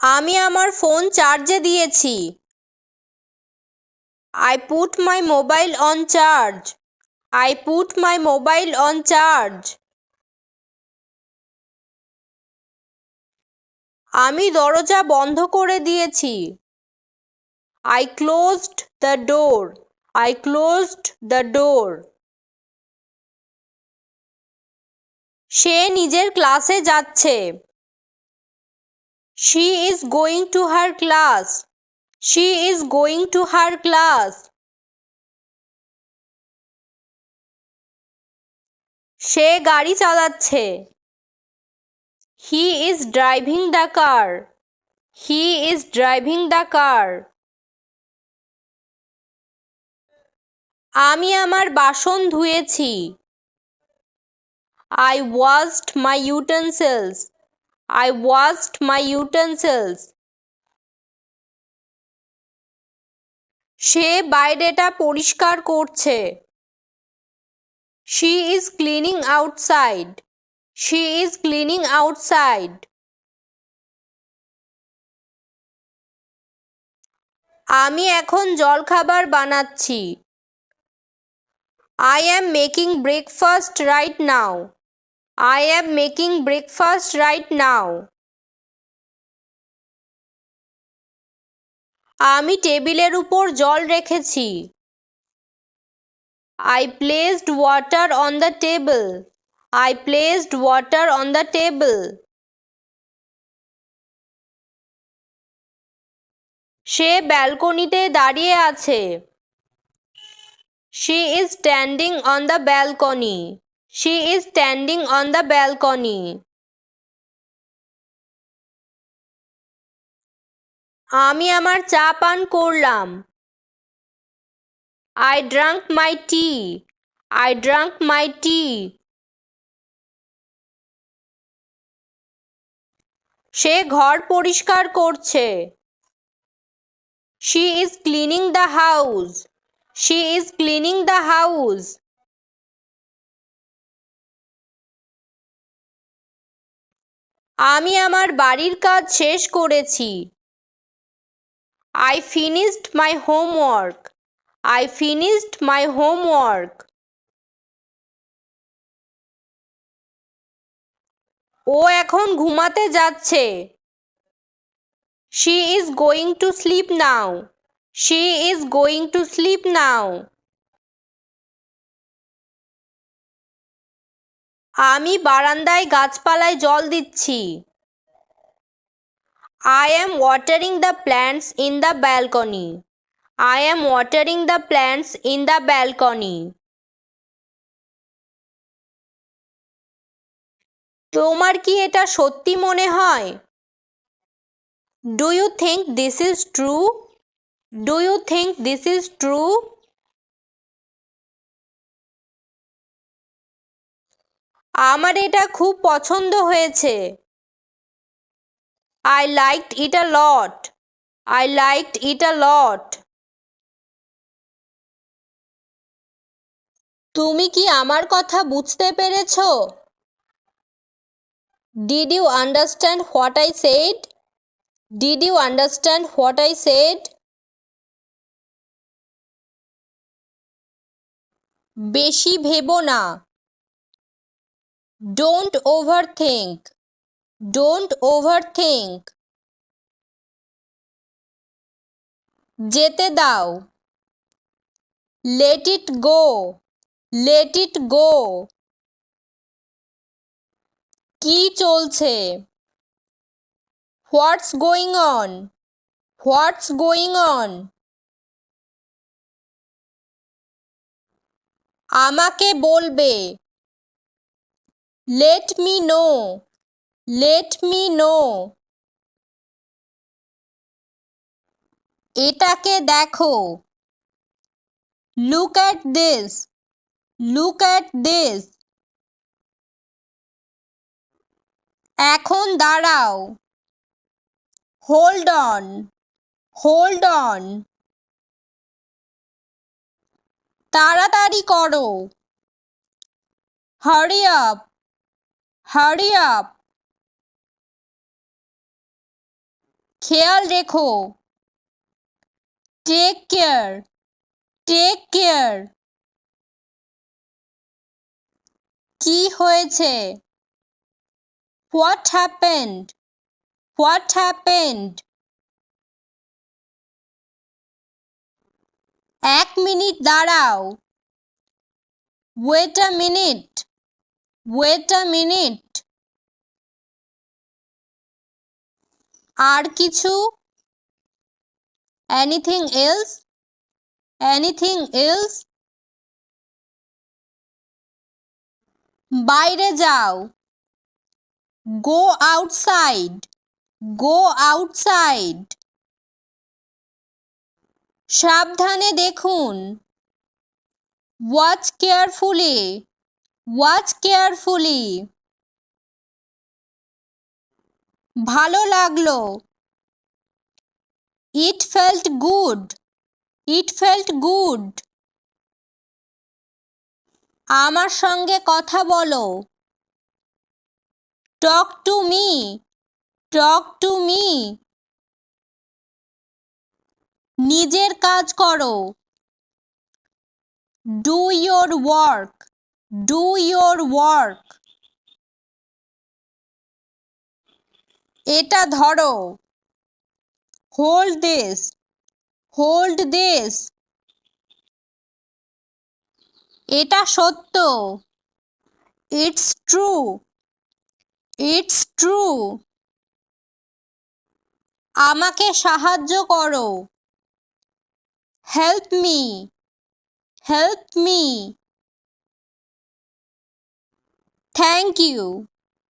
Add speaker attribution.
Speaker 1: আমি আমার ফোন চার্জে দিয়েছি। I put my mobile on charge I put my mobile on charge আমি দরজা বন্ধ করে দিয়েছি। I closed the door I closed the door সে নিজের ক্লাসে যাচ্ছে। She is going to her class she is going to her class সে গাড়ি চালাচ্ছে। He is driving the car he is driving the car আমি আমার বাসন ধুয়েছি। I washed my utensils I washed my utensils সে বাইরেটা পরিষ্কার করছে। She is cleaning outside she is cleaning outside আমি এখন জলখাবার বানাচ্ছি। I am making breakfast right now I am making breakfast right now আমি টেবিলের উপর জল রেখেছি। I placed water on the table I placed water on the table সে ব্যালকনিতে দাঁড়িয়ে আছে। She is standing on the balcony she is standing on the balcony আমি আমার চা পান করলাম। I drank my tea I drank my tea সে ঘর পরিষ্কার করছে। She is cleaning the house she is cleaning the house আমি আমার বাড়ির কাজ শেষ করেছি। I finished my homework I finished my homework ও এখন ঘুমাতে যাচ্ছে। She is going to sleep now she is going to sleep now আমি বারান্দায় গাছপালায় জল দিচ্ছি। I am watering the plants in the balcony I am watering the plants in the balcony তোমার কি এটা সত্যি মনে হয়? Do you think this is true do you think this is true আমার এটা খুব পছন্দ হয়েছে। I liked it a lot I liked it a lot তুমি কি আমার কথা বুঝতে পেরেছ? Did you understand what I said did you understand what I said বেশি ভেবো না। Don't over think don't over think যেতে দাও। Let it go let it go কি চলছে? What's going on what's going on আমাকে বলবে। Let me know let me know এটাকে দেখো। Look at this look at this এখন দাঁড়াও। হোল্ড অন হোল্ড অন তাড়াতাড়ি করো। হারি আপ হারি আপ খেয়াল রেখো। টেক কেয়ার টেক কেয়ার কি হয়েছে? হোয়াট হ্যাপেন্ড হোয়াট হ্যাপেন্ড এক মিনিট দাঁড়াও। Wait a minute wait a minute আর কিছু? এনিথিং এলস এনিথিং এলস বাইরে যাও। গো আউটসাইড গো আউটসাইড সাবধানে দেখুন। ওয়াচ কেয়ারফুলি ওয়াচ কেয়ারফুলি ভালো লাগল। It felt good it felt good আমার সঙ্গে কথা বলো। Talk to me talk to me নিজের কাজ করো। Do your work do your work এটা ধরো। হোল্ড দিস হোল্ড দিস এটা সত্য। ইটস ট্রু ইটস ট্রু আমাকে সাহায্য করো। Help me help me thank you